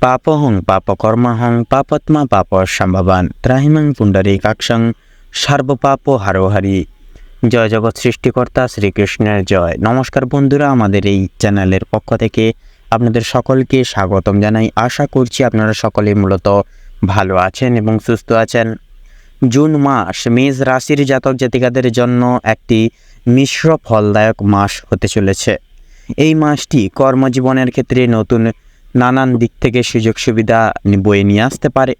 পাপহং পাপকর্মহং পাপত্মা পাপ সম্ভবান ত্রাহিমাং পুণ্ডরী কাক্ষং সর্বপাপ হারোহারি জয় জগৎ সৃষ্টিকর্তা শ্রীকৃষ্ণের জয় নমস্কার বন্ধুরা আমাদের এই চ্যানেলের পক্ষ থেকে আপনাদের সকলকে স্বাগতম জানাই আশা করছি আপনারা সকলে মূলত ভালো আছেন এবং সুস্থ আছেন জুন মাস মেষ রাশির জাতক জাতিকাদের জন্য একটি মিশ্র ফলদায়ক মাস হতে চলেছে এই মাসটি কর্মজীবনের ক্ষেত্রে নতুন নানান দিক থেকে সুযোগ সুবিধা বয়ে নিয়ে আসতে পারে,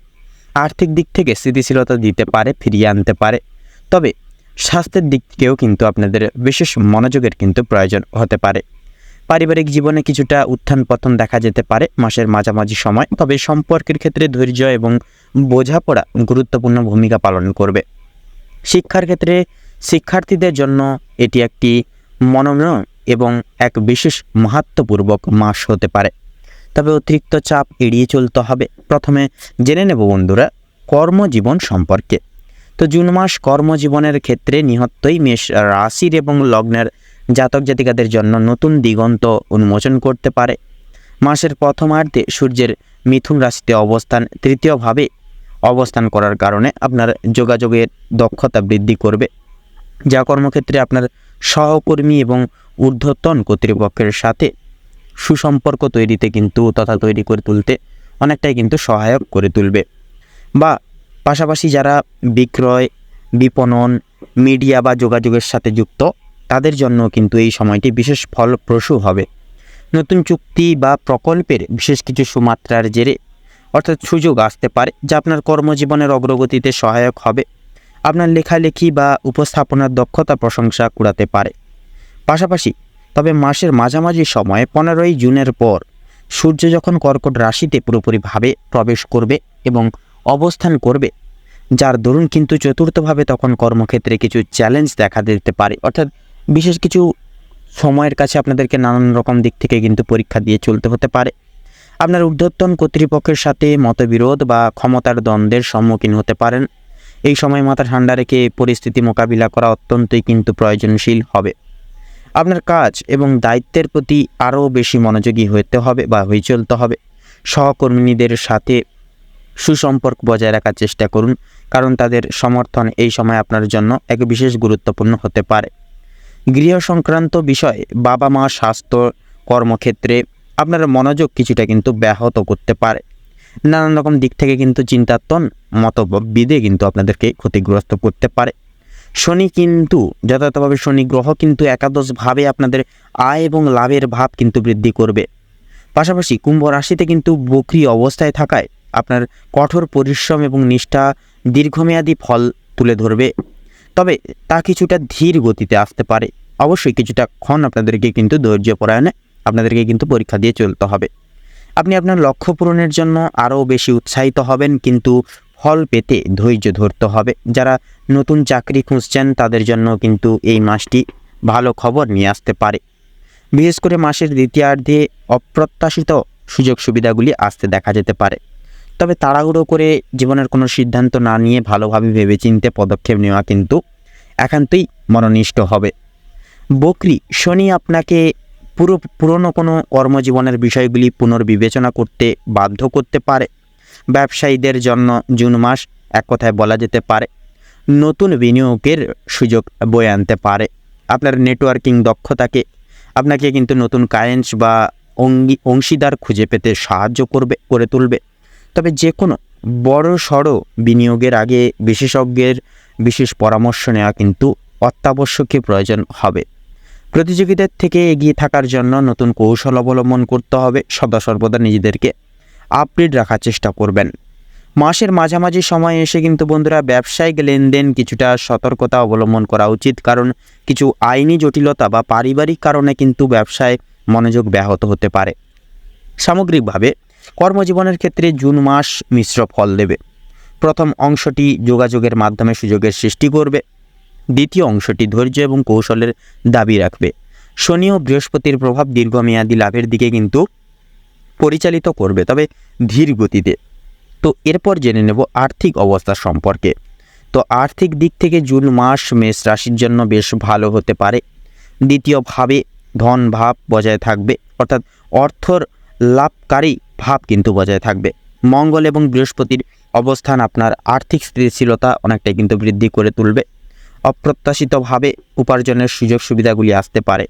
আর্থিক দিক থেকে স্থিতিশীলতা দিতে পারে, ফিরিয়ে আনতে পারে। তবে স্বাস্থ্যের দিক থেকেও কিন্তু আপনাদের বিশেষ মনোযোগের কিন্তু প্রয়োজন হতে পারে। পারিবারিক জীবনে কিছুটা উত্থান পতন দেখা যেতে পারে মাসের মাঝামাঝি সময়, তবে সম্পর্কের ক্ষেত্রে ধৈর্য এবং বোঝাপড়া গুরুত্বপূর্ণ ভূমিকা পালন করবে। শিক্ষার ক্ষেত্রে শিক্ষার্থীদের জন্য এটি একটি মনোনয়ন এবং এক বিশেষ মাহাত্মপূর্বক মাস হতে পারে। তবে অতিরিক্ত চাপ এড়িয়ে চলতে হবে। প্রথমে জেনে নেব বন্ধুরা কর্মজীবন সম্পর্কে। তো জুন মাস কর্মজীবনের ক্ষেত্রে নিহত্তই মেষ রাশির এবং লগ্নের জাতক জাতিকাদের জন্য নতুন দিগন্ত উন্মোচন করতে পারে। মাসের প্রথমার্ধে সূর্যের মিথুন রাশিতে অবস্থান, তৃতীয়ভাবে অবস্থান করার কারণে আপনার যোগাযোগের দক্ষতা বৃদ্ধি করবে। যা কর্মক্ষেত্রে আপনার সহকর্মী এবং ঊর্ধ্বতন কর্তৃপক্ষের সাথে সুসম্পর্ক তৈরিতে কিন্তু তথা তৈরি করে তুলতে অনেকটাই কিন্তু সহায়ক করে তুলবে। বা পাশাপাশি যারা বিক্রয়, বিপণন, মিডিয়া বা যোগাযোগের সাথে যুক্ত, তাদের জন্য কিন্তু এই সময়টি বিশেষ ফলপ্রসূ হবে। নতুন চুক্তি বা প্রকল্পের বিশেষ কিছু সুমাত্রার জেরে অর্থাৎ সুযোগ আসতে পারে, যা আপনার কর্মজীবনের অগ্রগতিতে সহায়ক হবে। আপনার লেখালেখি বা উপস্থাপনার দক্ষতা প্রশংসা কুড়াতে পারে। পাশাপাশি তবে মাসের মাঝামাঝি সময়ে পনেরোই জুনের পর সূর্য যখন কর্কট রাশিতে পুরোপুরিভাবে প্রবেশ করবে এবং অবস্থান করবে, যার দরুন কিন্তু চতুর্থভাবে তখন কর্মক্ষেত্রে কিছু চ্যালেঞ্জ দেখা দিতে পারে। অর্থাৎ বিশেষ কিছু সময়ের কাছে আপনাদেরকে নানান রকম দিক থেকে কিন্তু পরীক্ষা দিয়ে চলতে হতে পারে। আপনার ঊর্ধ্বতন কর্তৃপক্ষের সাথে মতবিরোধ বা ক্ষমতার দ্বন্দ্বের সম্মুখীন হতে পারেন। এই সময় মাথা ঠান্ডা রেখে পরিস্থিতি মোকাবিলা করা অত্যন্তই কিন্তু প্রয়োজনশীল হবে। আপনার কাজ এবং দায়িত্বের প্রতি আরও বেশি মনোযোগী হতে হবে বা হয়ে চলতে হবে। সহকর্মীদের সাথে সুসম্পর্ক বজায় রাখার চেষ্টা করুন, কারণ তাদের সমর্থন এই সময় আপনার জন্য এক বিশেষ গুরুত্বপূর্ণ হতে পারে। গৃহ সংক্রান্ত বিষয়ে বাবা মা স্বাস্থ্য কর্মক্ষেত্রে আপনার মনোযোগ কিছুটা কিন্তু ব্যাহত করতে পারে। নানান রকম দিক থেকে কিন্তু চিন্তাতন মতবিদে কিন্তু আপনাদেরকে ক্ষতিগ্রস্ত করতে পারে। শনি কিন্তু যথাযথভাবে শনি গ্রহ কিন্তু একাদশভাবে আপনাদের আয় এবং লাভের ভাব কিন্তু বৃদ্ধি করবে। পাশাপাশি কুম্ভ রাশিতে কিন্তু বক্রি অবস্থায় থাকায় আপনার কঠোর পরিশ্রম এবং নিষ্ঠা দীর্ঘমেয়াদী ফল তুলে ধরবে। তবে তা কিছুটা ধীর গতিতে আসতে পারে। অবশ্যই কিছুটা ক্ষণ আপনাদেরকে কিন্তু ধৈর্য পরায়ণে আপনাদেরকে কিন্তু পরীক্ষা দিয়ে চলতে হবে। আপনি আপনার লক্ষ্য পূরণের জন্য আরও বেশি উৎসাহিত হবেন কিন্তু ফল পেতে ধৈর্য ধরতে হবে। যারা নতুন চাকরি খুঁজছেন, তাদের জন্য কিন্তু এই মাসটি ভালো খবর নিয়ে আসতে পারে। বিশেষ করে মাসের দ্বিতীয়ার্ধে অপ্রত্যাশিত সুযোগ সুবিধাগুলি আসতে দেখা যেতে পারে। তবে তাড়াহুড়ো করে জীবনের কোনো সিদ্ধান্ত না নিয়ে ভালোভাবে ভেবেচিন্তে পদক্ষেপ নেওয়া কিন্তু একান্তই মনোনিষ্ঠ হবে। বকরি, শনি আপনাকে পুরো, পুরনো কোনো কর্মজীবনের বিষয়গুলি পুনর্বিবেচনা করতে বাধ্য করতে পারে। ব্যবসায়ীদের জন্য জুন মাস এক কথায় বলা যেতে পারে। নতুন বিনিয়োগের সুযোগ বয়ে আনতে পারে। আপনার নেটওয়ার্কিং দক্ষতাকে আপনাকে কিন্তু নতুন কায়েন্স বা অঙ্গী, অংশীদার খুঁজে পেতে সাহায্য করবে, করে তুলবে। তবে যে কোনো বড় সড়ো বিনিয়োগের আগে বিশেষজ্ঞের বিশেষ পরামর্শ নেওয়া কিন্তু অত্যাবশ্যকীয় প্রয়োজন হবে। প্রতিযোগীদের থেকে এগিয়ে থাকার জন্য নতুন কৌশল অবলম্বন করতে হবে। সদা সর্বদা নিজেদেরকে আপডেট রাখার চেষ্টা করবেন। মাসের মাঝামাঝি সময়ে এসে কিন্তু বন্ধুরা ব্যবসায়িক লেনদেন কিছুটা সতর্কতা অবলম্বন করা উচিত, কারণ কিছু আইনি জটিলতা বা পারিবারিক কারণে কিন্তু ব্যবসায় মনোযোগ ব্যাহত হতে পারে। সামগ্রিকভাবে, কর্মজীবনের ক্ষেত্রে জুন মাস মিশ্র ফল দেবে। প্রথম অংশটি যোগাযোগের মাধ্যমে সুযোগের সৃষ্টি করবে। দ্বিতীয় অংশটি ধৈর্য এবং কৌশলের দাবি রাখবে। শনি ও বৃহস্পতির প্রভাব দীর্ঘমেয়াদী লাভের দিকে কিন্তু পরিচালিত করবে, তবে ধীর গতিতে। তো এরপর জেনে নেব আর্থিক অবস্থা সম্পর্কে। তো আর্থিক দিক থেকে জুন মাস মেষ রাশির জন্য বেশ ভালো হতে পারে। দ্বিতীয়ভাবে ধন ভাব বজায় থাকবে, অর্থাৎ অর্থর লাভকারী ভাব কিন্তু বজায় থাকবে। মঙ্গল এবং বৃহস্পতির অবস্থান আপনার আর্থিক স্থিতিশীলতা অনেকটাই কিন্তু বৃদ্ধি করে তুলবে। অপ্রত্যাশিতভাবে উপার্জনের সুযোগ সুবিধাগুলি আসতে পারে।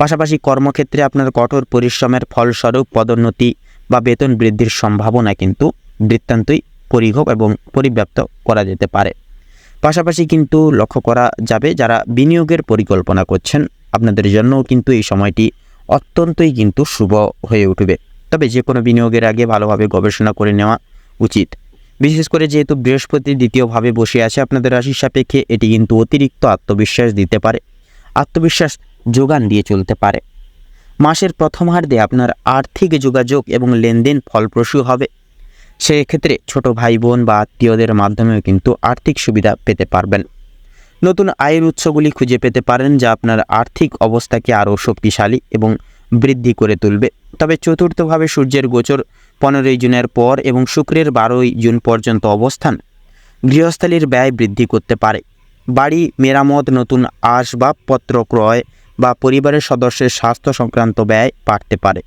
পাশাপাশি কর্মক্ষেত্রে আপনার কঠোর পরিশ্রমের ফলস্বরূপ পদোন্নতি বা বেতন বৃদ্ধির সম্ভাবনা কিন্তু বৃত্তান্তই পরিভব এবং পরিব্যাপ্ত করা যেতে পারে। পাশাপাশি কিন্তু লক্ষ্য করা যাবে যারা বিনিয়োগের পরিকল্পনা করছেন, আপনাদের জন্যও কিন্তু এই সময়টি অত্যন্তই কিন্তু শুভ হয়ে উঠবে। তবে যে কোনো বিনিয়োগের আগে ভালোভাবে গবেষণা করে নেওয়া উচিত। বিশেষ করে যেহেতু বৃহস্পতি দ্বিতীয়ভাবে বসে আছে, আপনাদের রাশির সাপেক্ষে এটি কিন্তু অতিরিক্ত আত্মবিশ্বাস দিতে পারে। আত্মবিশ্বাস যোগান দিয়ে চলতে পারে। মাসের প্রথমার্ধে আপনার আর্থিক যোগাযোগ এবং লেনদেন ফলপ্রসূ হবে। সেক্ষেত্রে ছোট ভাই বোন বা আত্মীয়দের মাধ্যমেও কিন্তু আর্থিক সুবিধা পেতে পারবেন। নতুন আয়ের উৎসগুলি খুঁজে পেতে পারেন, যা আপনার আর্থিক অবস্থাকে আরও শক্তিশালী এবং বৃদ্ধি করে তুলবে। তবে চতুর্থভাবে সূর্যের গোচর পনেরোই জুনের পর এবং শুক্রের বারোই জুন পর্যন্ত অবস্থান গৃহস্থালীর ব্যয় বৃদ্ধি করতে পারে। বাড়ি, মেরামত, নতুন আসবাবপত্র ক্রয় বা পরিবারের সদস্যের স্বাস্থ্য সংক্রান্ত ব্যয় বাড়তে পারে।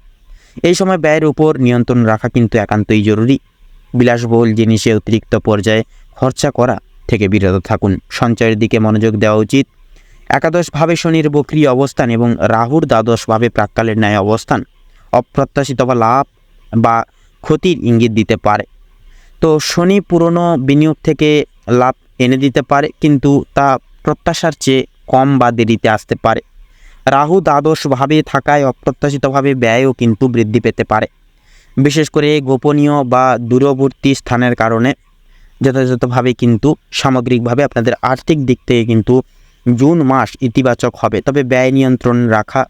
এই সময় ব্যয়ের উপর নিয়ন্ত্রণ রাখা কিন্তু একান্তই জরুরি। বিলাসবহুল জিনিসে অতিরিক্ত পর্যায়ে খরচা করা থেকে বিরত থাকুন। সঞ্চয়ের দিকে মনোযোগ দেওয়া উচিত। একাদশভাবে শনির বক্রি অবস্থান এবং রাহুর দ্বাদশভাবে প্রাক্কালের ন্যায় অবস্থান অপ্রত্যাশিত বা লাভ বা ক্ষতির ইঙ্গিত দিতে পারে। তো শনি পুরনো বিনিয়োগ থেকে লাভ এনে দিতে পারে, কিন্তু তা প্রত্যাশার চেয়ে কম বা দেরিতে আসতে পারে। রাহু দ্বাদশভাবে থাকায় অপ্রত্যাশিতভাবে ব্যয়ও কিন্তু বৃদ্ধি পেতে পারে। বিশেষ করে গোপনীয় বা দূরবর্তী স্থানের কারণে যথাযথভাবে কিন্তু সামগ্রিকভাবে আপনাদের আর্থিক দিক থেকে কিন্তু জুন মাস ইতিবাচক হবে। তবে ব্যয় নিয়ন্ত্রণ রাখা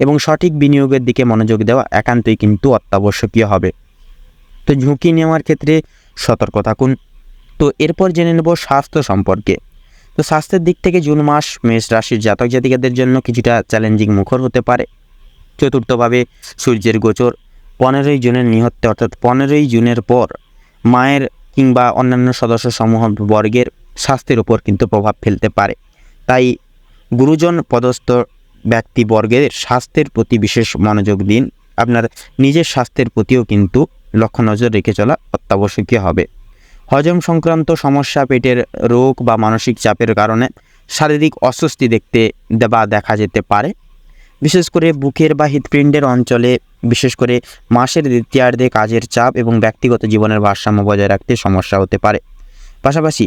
এবং সঠিক বিনিয়োগের দিকে মনোযোগ দেওয়া একান্তই কিন্তু অত্যাবশ্যকীয় হবে। তো ঝুঁকি নেওয়ার ক্ষেত্রে সতর্ক থাকুন। তো এরপর জেনে নেব স্বাস্থ্য সম্পর্কে। তো স্বাস্থ্যের দিক থেকে জুন মাস মেষ রাশির জাতক জাতিকাদের জন্য কিছুটা চ্যালেঞ্জিং মুখর হতে পারে। চতুর্থভাবে সূর্যের গোচর, পনেরোই জুনের নিহত্তে অর্থাৎ পনেরোই জুনের পর মায়ের কিংবা অন্যান্য সদস্য সমূহ বর্গের স্বাস্থ্যের উপর কিন্তু প্রভাব ফেলতে পারে। তাই গুরুজন পদস্থ ব্যক্তিবর্গের স্বাস্থ্যের প্রতি বিশেষ মনোযোগ দিন। আপনার নিজের স্বাস্থ্যের প্রতিও কিন্তু লক্ষ্য নজর রেখে চলা অত্যাবশ্যকীয় হবে। হজম সংক্রান্ত সমস্যা, পেটের রোগ বা মানসিক চাপের কারণে শারীরিক অস্বস্তি দেখতে বা দেখা যেতে পারে। বিশেষ করে বুকের বা হৃৎপিণ্ডের অঞ্চলে, বিশেষ করে মাসের দ্বিতীয়ার্ধে কাজের চাপ এবং ব্যক্তিগত জীবনের ভারসাম্য বজায় রাখতে সমস্যা হতে পারে। পাশাপাশি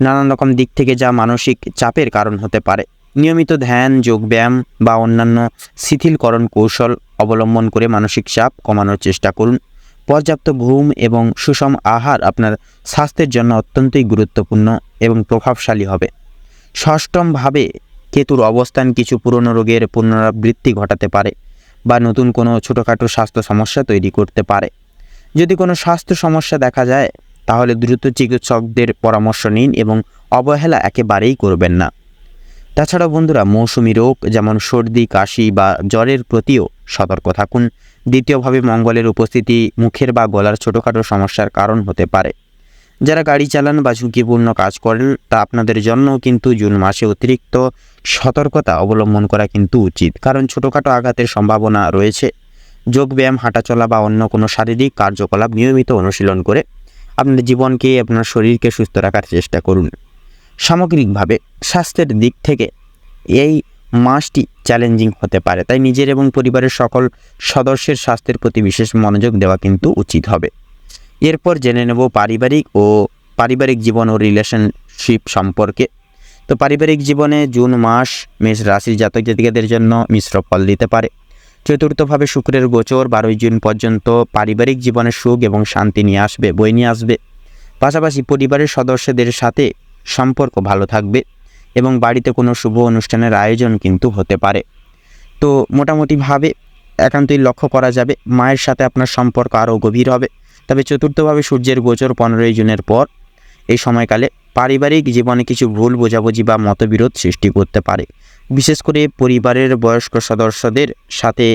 নানান রকম দিক থেকে যা মানসিক চাপের কারণ হতে পারে। নিয়মিত ধ্যান, যোগব্যায়াম বা অন্যান্য শিথিলকরণ কৌশল অবলম্বন করে মানসিক চাপ কমানোর চেষ্টা করুন। পর্যাপ্ত ঘুম এবং সুষম আহার আপনার স্বাস্থ্যের জন্য অত্যন্তই গুরুত্বপূর্ণ এবং প্রভাবশালী হবে। ষষ্ঠমভাবে কেতুর অবস্থান কিছু পুরনো রোগের পুনরাবৃত্তি ঘটাতে পারে বা নতুন কোনো ছোটোখাটো স্বাস্থ্য সমস্যা তৈরি করতে পারে। যদি কোনো স্বাস্থ্য সমস্যা দেখা যায়, তাহলে দ্রুত চিকিৎসকদের পরামর্শ নিন এবং অবহেলা একেবারেই করবেন না। তাছাড়া বন্ধুরা, মৌসুমি রোগ যেমন সর্দি, কাশি বা জ্বরের প্রতিও সতর্ক থাকুন। দ্বিতীয়ভাবে মঙ্গলের উপস্থিতি মুখের বা গলার ছোটোখাটো সমস্যার কারণ হতে পারে। যারা গাড়ি চালান বা ঝুঁকিপূর্ণ কাজ করেন, তা আপনাদের জন্য কিন্তু জুন মাসে অতিরিক্ত সতর্কতা অবলম্বন করা কিন্তু উচিত। কারণ ছোটোখাটো আঘাতের সম্ভাবনা রয়েছে। যোগব্যায়াম হাঁটাচলা বা অন্য কোনো শারীরিক কার্যকলাপ নিয়মিত অনুশীলন করে আপনার জীবনকে, আপনার শরীরকে সুস্থ রাখার চেষ্টা করুন। সামগ্রিকভাবে স্বাস্থ্যের দিক থেকে এই মাসটি চ্যালেঞ্জিং হতে পারে। তাই নিজের এবং পরিবারের সকল সদস্যের স্বাস্থ্যের প্রতি বিশেষ মনোযোগ দেওয়া কিন্তু উচিত হবে। এরপর জেনে নেব পারিবারিক ও পারিবারিক জীবন ও রিলেশনশিপ সম্পর্কে। তো পারিবারিক জীবনে জুন মাস মেষ রাশির জাতক জাতিকাদের জন্য মিশ্র ফল দিতে পারে। চতুর্থভাবে শুক্রের গোচর, বারোই জুন পর্যন্ত পারিবারিক জীবনে সুখ এবং শান্তি নিয়ে আসবে, বই নিয়ে আসবে। পাশাপাশি পরিবারের সদস্যদের সাথে সম্পর্ক ভালো থাকবে। এবং বাড়িতে কোনো শুভ অনুষ্ঠানের আয়োজন কিন্তু হতে পারে। তো মোটামুটিভাবে একান্তই লক্ষ্য করা যাবে, মায়ের সাথে আপনার সম্পর্ক আরও গভীর হবে। তবে চতুর্থভাবে সূর্যের গোচর পনেরোই জুনের পর এই সময়কালে পারিবারিক জীবনে কিছু ভুল বোঝাবুঝি বা মতবিরোধ সৃষ্টি করতে পারে। বিশেষ করে পরিবারের বয়স্ক সদস্যদের সাথে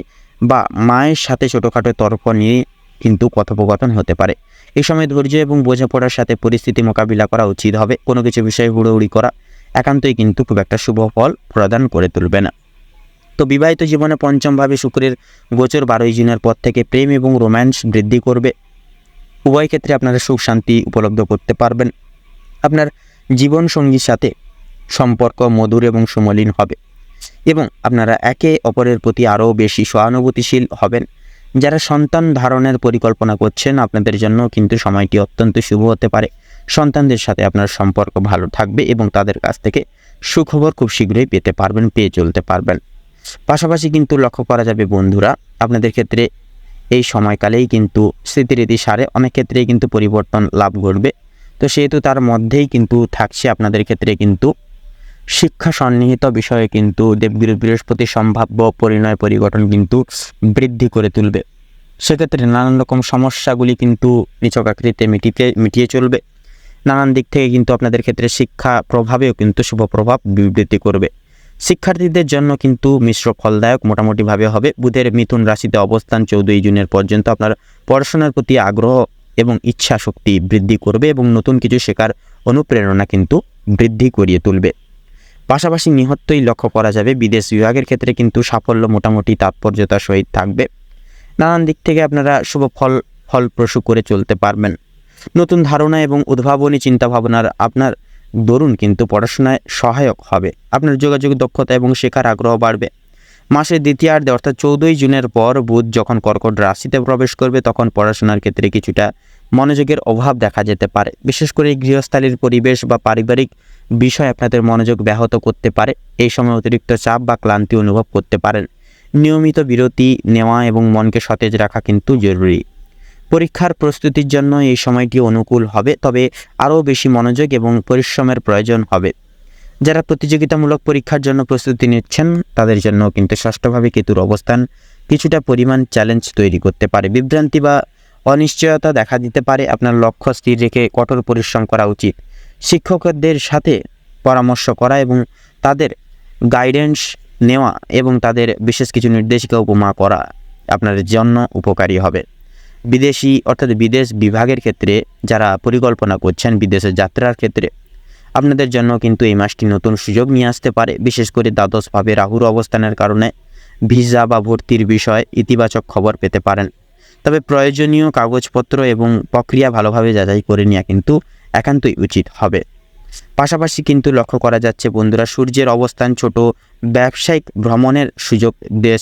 বা মায়ের সাথে ছোটোখাটো তর্ক নিয়ে কিন্তু কথোপকথন হতে পারে। এই সময় ধৈর্য এবং বোঝাপড়ার সাথে পরিস্থিতি মোকাবিলা করা উচিত হবে। কোনো কিছু বিষয়ে হুড়োহুড়ি করা একান্তই কিন্তু খুব একটা শুভ ফল প্রদান করে তুলবে না। তো বিবাহিত জীবনে পঞ্চমভাবে শুক্রের গোচর বারোই জুনের পর থেকে প্রেম এবং রোম্যান্স বৃদ্ধি করবে। উভয় ক্ষেত্রে আপনারা সুখ, শান্তি উপলব্ধ করতে পারবেন। আপনার জীবন সঙ্গীর সাথে সম্পর্ক মধুর এবং সুমলিন হবে এবং আপনারা একে অপরের প্রতি আরও বেশি সহানুভূতিশীল হবেন। যারা সন্তান ধারণের পরিকল্পনা করছেন, আপনাদের জন্য কিন্তু সময়টি অত্যন্ত শুভ হতে পারে। সন্তানদের সাথে আপনার সম্পর্ক ভালো থাকবে এবং তাদের কাছ থেকে সুখবর খুব শীঘ্রই পেতে পারবেন, পেয়ে চলতে পারবেন। পাশাপাশি কিন্তু লক্ষ্য করা যাবে বন্ধুরা, আপনাদের ক্ষেত্রে এই সময়কালেই কিন্তু স্মৃতিরীতি সারে, অনেক ক্ষেত্রেই কিন্তু পরিবর্তন লাভ ঘটবে। তো সেহেতু তার মধ্যেই কিন্তু থাকছে আপনাদের ক্ষেত্রে কিন্তু শিক্ষা সন্নিহিত বিষয়ে কিন্তু দেবগুরু বৃহস্পতি সম্ভাব্য পরিণয় পরিগঠন কিন্তু বৃদ্ধি করে তুলবে। সেক্ষেত্রে নানান রকম সমস্যাগুলি কিন্তু নিচক আকৃতিতে মিটিতে মিটিয়ে চলবে। নানান দিক থেকে কিন্তু আপনাদের ক্ষেত্রে শিক্ষা প্রভাবেও কিন্তু শুভ প্রভাব বিবৃতি করবে। শিক্ষার্থীদের জন্য কিন্তু মিশ্র ফলদায়ক মোটামুটিভাবে হবে। বুধের মিথুন রাশিতে অবস্থান চৌদ্দই জুনের পর্যন্ত আপনার পড়াশোনার প্রতি আগ্রহ এবং ইচ্ছা শক্তি বৃদ্ধি করবে এবং নতুন কিছু শেখার অনুপ্রেরণা কিন্তু বৃদ্ধি করিয়ে তুলবে। পাশাপাশি নিহত্তই লক্ষ্য করা যাবে, বিদেশ বিভাগের ক্ষেত্রে কিন্তু সাফল্য মোটামুটি তাৎপর্যতার সহিত থাকবে। নানান দিক থেকে আপনারা শুভ ফল, ফলপ্রসূ করে চলতে পারবেন। নতুন ধারণা এবং উদ্ভাবনী চিন্তাভাবনার আপনার দরুন কিন্তু পড়াশোনায় সহায়ক হবে। আপনার যোগাযোগ দক্ষতা এবং শেখার আগ্রহ বাড়বে। মাসের দ্বিতীয়ার্ধে অর্থাৎ চৌদ্দই জুনের পর বুধ যখন কর্কট রাশিতে প্রবেশ করবে, তখন পড়াশোনার ক্ষেত্রে কিছুটা মনোযোগের অভাব দেখা যেতে পারে। বিশেষ করে গৃহস্থালীর পরিবেশ বা পারিবারিক বিষয় আপনাদের মনোযোগ ব্যাহত করতে পারে। এই সময় অতিরিক্ত চাপ বা ক্লান্তি অনুভব করতে পারেন। নিয়মিত বিরতি নেওয়া এবং মনকে সতেজ রাখা কিন্তু জরুরি। পরীক্ষার প্রস্তুতির জন্য এই সময়টি অনুকূল হবে, তবে আরও বেশি মনোযোগ এবং পরিশ্রমের প্রয়োজন হবে। যারা প্রতিযোগিতামূলক পরীক্ষার জন্য প্রস্তুতি নিচ্ছেন, তাদের জন্য কিন্তু ষষ্ঠভাবে কেতুর অবস্থান কিছুটা পরিমাণ চ্যালেঞ্জ তৈরি করতে পারে। বিভ্রান্তি বা অনিশ্চয়তা দেখা দিতে পারে। আপনার লক্ষ্য স্থির রেখে কঠোর পরিশ্রম করা উচিত। শিক্ষকদের সাথে পরামর্শ করা এবং তাদের গাইডেন্স নেওয়া এবং তাদের বিশেষ কিছু নির্দেশিকা উপমা করা আপনার জন্য উপকারী হবে। বিদেশি অর্থাৎ বিদেশ বিভাগের ক্ষেত্রে যারা পরিকল্পনা করছেন বিদেশে যাত্রার ক্ষেত্রে, আপনাদের জন্য কিন্তু এই মাসটি নতুন সুযোগ নিয়ে আসতে পারে। বিশেষ করে দ্বাদশভাবে রাহুর অবস্থানের কারণে ভিসা বা ভর্তির বিষয়ে ইতিবাচক খবর পেতে পারেন। তবে প্রয়োজনীয় কাগজপত্র এবং প্রক্রিয়া ভালোভাবে যাচাই করে নেওয়া কিন্তু একান্তই উচিত হবে। পাশাপাশি কিন্তু লক্ষ্য করা যাচ্ছে, বন্ধুরা, সূর্যের অবস্থান ছোট ব্যবসায়িক ভ্রমণের সুযোগ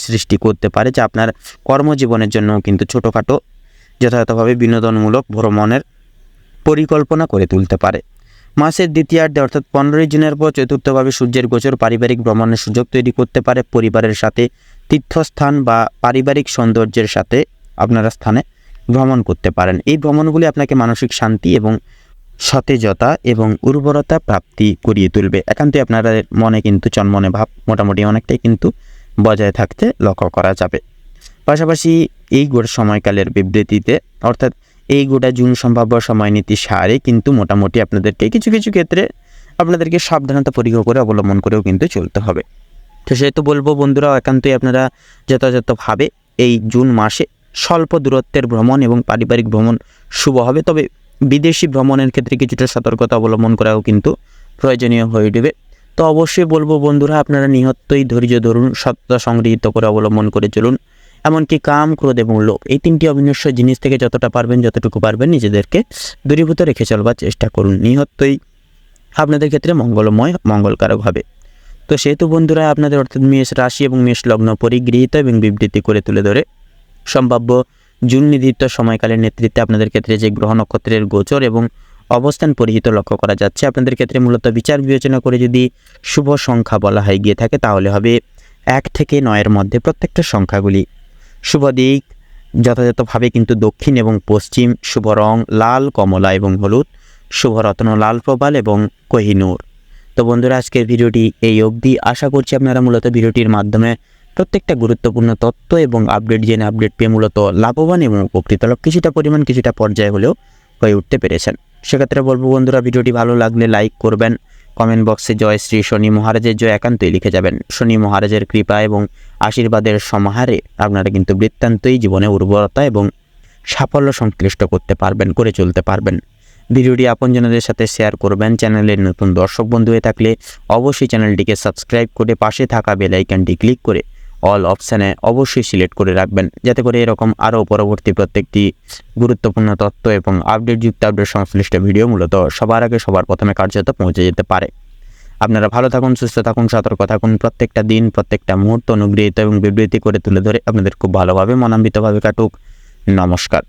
সৃষ্টি করতে পারে, যা আপনার কর্মজীবনের জন্য কিন্তু ছোটোখাটো যথাযথভাবে বিনোদনমূলক ভ্রমণের পরিকল্পনা করে তুলতে পারে। মাসের দ্বিতীয়ার্ধে অর্থাৎ পনেরোই জুনের পর চতুর্থভাবে সূর্যের গোচর পারিবারিক ভ্রমণের সুযোগ তৈরি করতে পারে। পরিবারের সাথে তীর্থস্থান বা পারিবারিক সৌন্দর্যের সাথে আপনারা স্থানে ভ্রমণ করতে পারেন। এই ভ্রমণগুলি আপনাকে মানসিক শান্তি এবং সতেজতা এবং উর্বরতা প্রাপ্তি করিয়ে তুলবে। একান্তই আপনাদের মনে কিন্তু চন্মনে ভাব মোটামুটি অনেকটাই কিন্তু বজায় থাকতে লক্ষ্য করা যাবে। পাশাপাশি এই গোটা সময়কালের বিবৃতিতে, অর্থাৎ এই গোটা জুন সম্ভাব্য সময় নীতি সারে কিন্তু মোটামুটি আপনাদেরকে কিছু কিছু ক্ষেত্রে আপনাদেরকে সাবধানতা পরীক্ষা করে অবলম্বন করেও কিন্তু চলতে হবে। তো সেহেতু বলব বন্ধুরা, একান্তই আপনারা যথাযথভাবে এই জুন মাসে স্বল্প দূরত্বের ভ্রমণ এবং পারিবারিক ভ্রমণ শুভ হবে। তবে বিদেশি ভ্রমণের ক্ষেত্রে কিছুটা সতর্কতা অবলম্বন করাও কিন্তু প্রয়োজনীয় হয়ে উঠবে। তো অবশ্যই বলব বন্ধুরা, আপনারা নিহত্তই ধৈর্য ধরুন সত্যতা সংগৃহীত করে অবলম্বন করে চলুন। এমনকি কাম, ক্রোধ এবং লোক এই তিনটি অবিনশ্বর জিনিস থেকে যতটা পারবেন, যতটুকু পারবেন নিজেদেরকে দূরীভূত রেখে চলবার চেষ্টা করুন। নিহত্তই আপনাদের ক্ষেত্রে মঙ্গলময়, মঙ্গলকারক হবে। তো সেহেতু বন্ধুরা, আপনাদের অর্থাৎ মেষ রাশি এবং মেষ লগ্ন পরিগৃহীত এবং বিবৃতি করে তুলে ধরে, সম্ভাব্য জুন নির্দিষ্ট সময়কালের নেতৃত্বে আপনাদের ক্ষেত্রে যে গ্রহ নক্ষত্রের গোচর এবং অবস্থান পরিহিত লক্ষ্য করা যাচ্ছে, আপনাদের ক্ষেত্রে মূলত বিচার বিবেচনা করে যদি শুভ সংখ্যা বলা হয়, গিয়ে থাকে, তাহলে হবে এক থেকে নয়ের মধ্যে প্রত্যেকটা সংখ্যাগুলি। শুভ দিক। যথাযথভাবে কিন্তু দক্ষিণ এবং পশ্চিম শুভ রং লাল, কমলা এবং হলুদ শুভ রত্ন লাল প্রবাল এবং কোহিনূর তো বন্ধুরা, আজকের ভিডিওটি এই অবধি। আশা করছি আপনারা মূলত ভিডিওটির মাধ্যমে প্রত্যেকটা গুরুত্বপূর্ণ তথ্য এবং আপডেট জেনে আপডেট পেয়ে মূলত লাভবান এবং উপকৃত কিছুটা পরিমাণ কিছুটা পর্যায়ে হলেও হয়ে উঠতে পেরেছেন। সেক্ষেত্রে বলব বন্ধুরা, ভিডিওটি ভালো লাগলে লাইক করবেন কমেন্ট বক্সে জয় শ্রী শনি মহারাজের জয় একান্তই লিখে যাবেন। শনি মহারাজের কৃপা এবং আশীর্বাদের সমাহারে আপনারা কিন্তু বৃত্তান্তই জীবনে উর্বরতা এবং সাফল্য সংশ্লিষ্ট করতে পারবেন, করে চলতে পারবেন। ভিডিওটি আপনজনদের সাথে শেয়ার করবেন। চ্যানেলের নতুন দর্শক বন্ধু হয়ে থাকলে অবশ্যই চ্যানেলটিকে সাবস্ক্রাইব করে পাশে থাকা বেলাইকানটি ক্লিক করে অল অপশানে অবশ্যই সিলেক্ট করে রাখবেন, যাতে করে এরকম আরও পরবর্তী প্রত্যেকটি গুরুত্বপূর্ণ তথ্য এবং আপডেটযুক্ত আপডেট সংশ্লিষ্ট ভিডিও মূলত সবার আগে সবার প্রথমে কার্যত পৌঁছে যেতে পারে। আপনারা ভালো থাকুন, সুস্থ থাকুন, সতর্ক থাকুন, প্রত্যেকটা দিন, প্রত্যেকটা মুহূর্ত অনুগৃহীত এবং বিবৃতি করে তুলে ধরে আপনাদের খুব ভালোভাবে মনান্বিতভাবে কাটুক। নমস্কার।